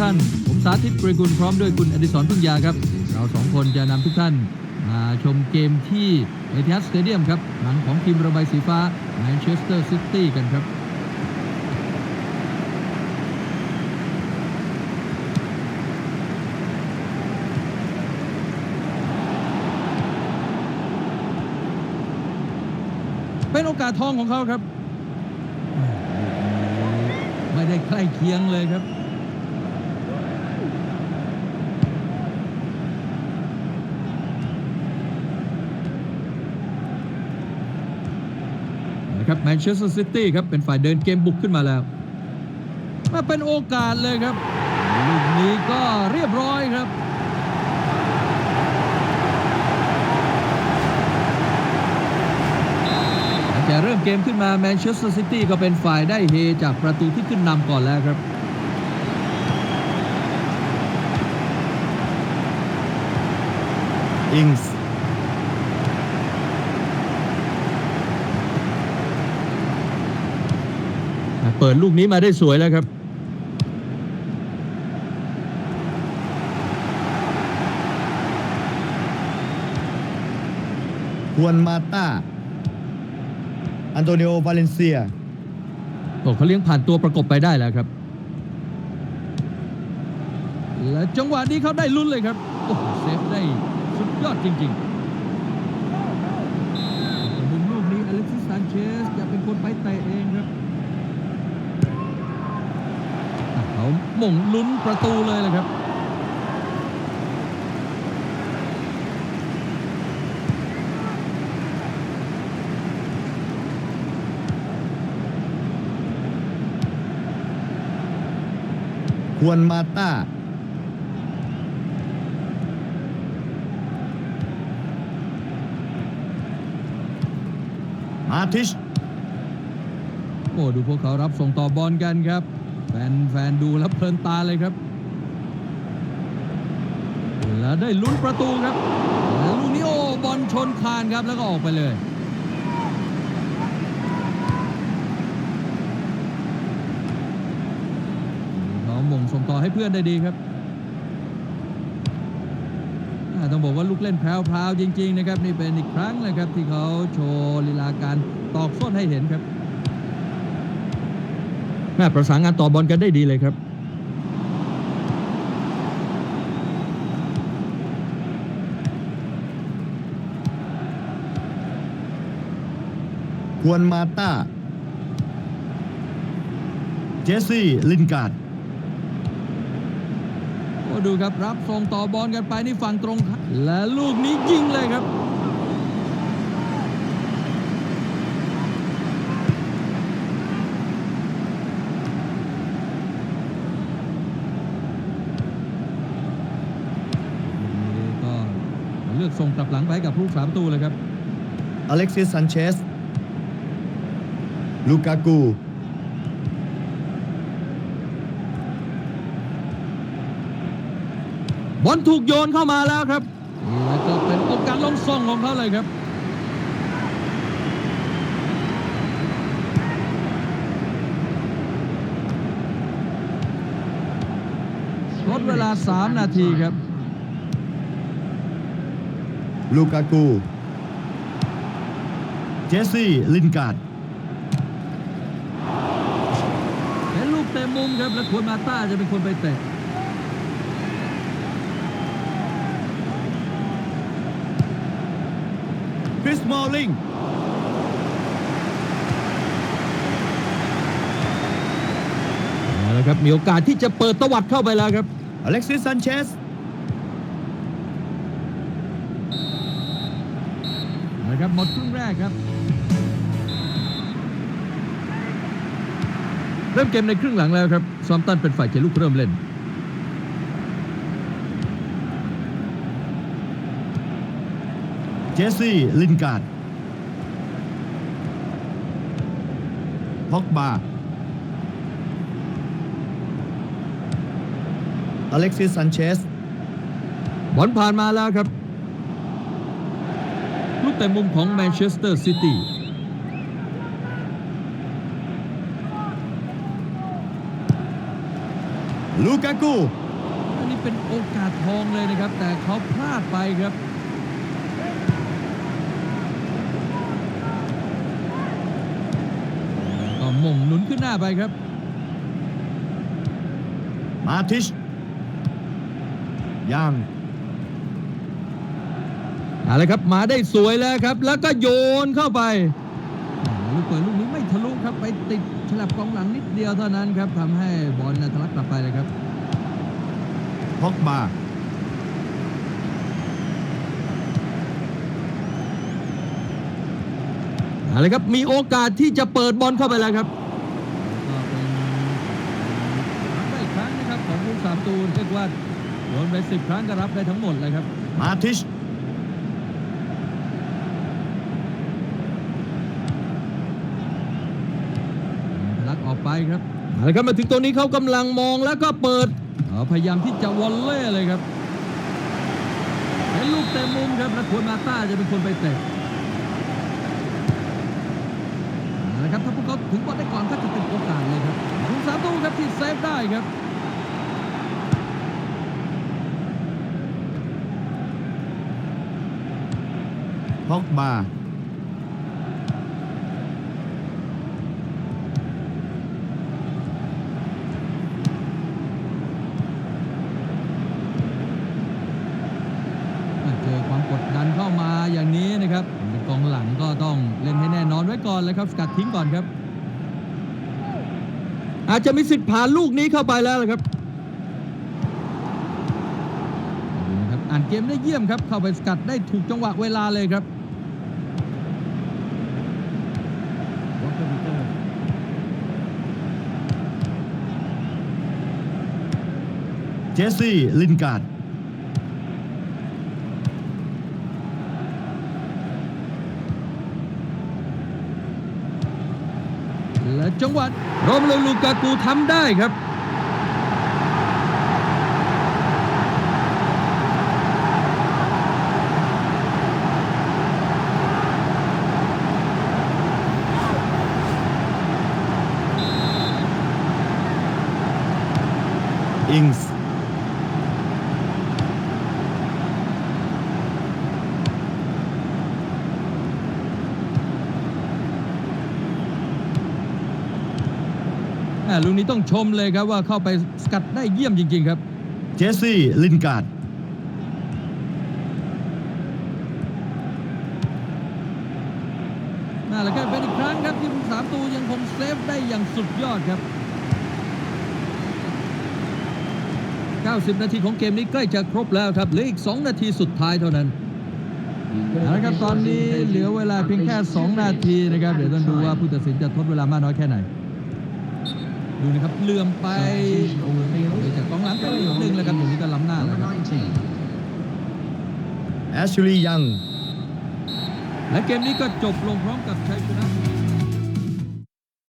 ท่าน ผมสาธิตเกรกุลพร้อมด้วยคุณอดิศรพึ่งยาครับ เราสองคนจะนำทุกท่าน มาชมเกมที่เอทิฮัดสเตเดียมครับหลังของทีมระบายสีฟ้าแมนเชสเตอร์ซิตี้กันครับเป็นโอกาสทองของเขาครับ ไม่ได้ใกล้เคียงเลยครับ ครับแมนเชสเตอร์ซิตี้ครับเป็นฝ่ายเดินเกมบุกขึ้นมาแล้ว มาเป็นโอกาสเลยครับลูกนี้ก็เรียบร้อยครับตั้งแต่เริ่มเกมขึ้นมาแมนเชสเตอร์ซิตี้ก็เป็นฝ่ายได้เฮจากประตูที่ขึ้นนำก่อนแล้วครับอิงส์ เปิดลูกนี้มาได้สวยแล้วครับฮวนมาตาอันโตนิโอ วาเลนเซียบอกเขาเลี้ยงผ่านตัวประกบไปได้แล้วครับ และจังหวะนี้เขาได้ลุ้นเลยครับ โอ้โหเซฟได้สุดยอดจริงๆมุมลูกนี้อเล็กซิสซานเชสจะเป็นคนไปเตะเองครับอะเขา หม่งลุ้นประตูเลยเลยครับฮวนมาตามาทิชโอ้ดูพวกเขารับส่งต่อบอลกันครับ แฟนแฟนดูแล้วเพลินตาเลยครับ แล้วได้ลุ้นประตูครับแล้วลูกนี้โอ้บอลชนคานครับแล้วก็ออกไปเลยเขาหม่งส่งต่อให้เพื่อนได้ดีครับต้องบอกว่าลูกเล่นแพรวๆจริง ๆ นะครับ นี่เป็นอีกครั้งนะครับ ที่เขาโชว์ลีลาการตอกส้นให้เห็นครับ แม่ประสานงานต่อบอลกันได้ดีเลยครับฮวนมาตาเจสซี่ ลินการ์ดโอ้ดูครับรับส่งต่อบอลกันไปนี่ฝั่งตรงครับและลูกนี้ยิงเลยครับ ลูกนี้ก็เลือก ส่งกลับหลังไปให้กับผู้สามประตูเลยครับอเล็กซิสซันเชสลูกากูบอลถูกโยนเข้ามาแล้วครับแล้วก็เป็นโอกาสลงส่งของเขาเลยครับลดเวลา 3 นาทีครับ ลูกากู เจสซี่ ลินการ์ดเป็นลูกเตะมุมครับ และควรมาต้าจะเป็นคนไปเตะ คริสมอลลิงเอาละครับ มีโอกาสที่จะเปิดตวัดเข้าไปแล้วครับ อเล็กซิสซันเชส เอาละครับหมดครึ่งแรกครับ เริ่มเกมในครึ่งหลังแล้วครับซอมตันเป็นฝ่ายเจลูกเริ่มเล่นเจสซี่ ลินการ์ดพ็อกบาอเล็กซิสซันเชสบอลผ่านมาแล้วครับลูก แต่มุมของแมนเชสเตอร์ซิตี้ฮลูกากูอันนี้เป็นโอกาสทองเลยนะครับ แต่เขาพลาดไปครับก็หม่งหนุนขึ้นหน้าไปครับ มาทิชยัง เอาละครับมาได้สวยแล้วครับ แล้วก็โยนเข้าไปอ่าลูกเปิดลูกนี้ไม่ทะลุครับไปติดฉลับกองหลังนิดเดียวเท่านั้นครับทำให้บอลนะทะลักกลับไปเลยครับพอกบาเอาละครับมีโอกาสที่จะเปิดบอลเข้าไปแล้วครับก็เป็นรับได้อีกครั้งนะครับของผู้สามตูนเรียกว่าโดนไปสิบครั้งก็รับได้ทั้งหมดเลยครับมาทิช ทะลักออก ไปครับเอาละครับมาถึงตรงนี้เขากำลังมองแล้วก็เปิดพยายามที่จะวอลเล่เลยครับเป็นลูกเตะมุมครับและควรมาต้าจะเป็นคนไปเตะเอาละครับถ้าพวกเขาถึงบอลได้ก่อนก็จะเป็นโอกาสเลยครับคุณสามตูครับที่เซฟได้ครับพอกบา เจอความกดดันเข้ามาอย่างนี้นะครับเป็นกองหลังก็ต้อง เล่นให้แน่นอนไว้ก่อนเลยครับสกัดทิ้งก่อนครับ อาจจะมีสิทธิ์ผ่านลูกนี้เข้าไปแล้วละครับครับอ่านเกมได้เยี่ยมครับ เข้าไปสกัดได้ถูกจังหวะเวลาเลยครับเจสซี่ลินการ์ด และ จังหวะโรมโลลูกากูทำได้ครับ อิงส ลูกนี้ต้องชมเลยครับว่าเข้าไปสกัดได้เยี่ยมจริง ๆ ครับ เจสซี่ ลินการ์ดนั่นแหละครับเป็นอีกครั้งครับที่ผู้สามตูยังคงเซฟได้อย่างสุดยอดครับ 90 นาทีของเกมนี้ใกล้จะครบแล้วครับเหลืออีก 2 นาทีสุดท้ายเท่านั้นเอาละครับตอนนี้เหลือเวลาเพียงแค่ 2 นาทีนะครับ เดี๋ยวต้องดูว่าผู้ตัดสินจะทดเวลามากน้อยแค่ไหน ดูนะครับเหลื่อมไปเดี๋ยวจากกองหลังไปนิดนึงแล้วครับอย่างนี้ก็ล้ำหน้าแล้วครับแอชลีย์ยังและเกมนี้ก็จบลงพร้อมกับชัยชนะ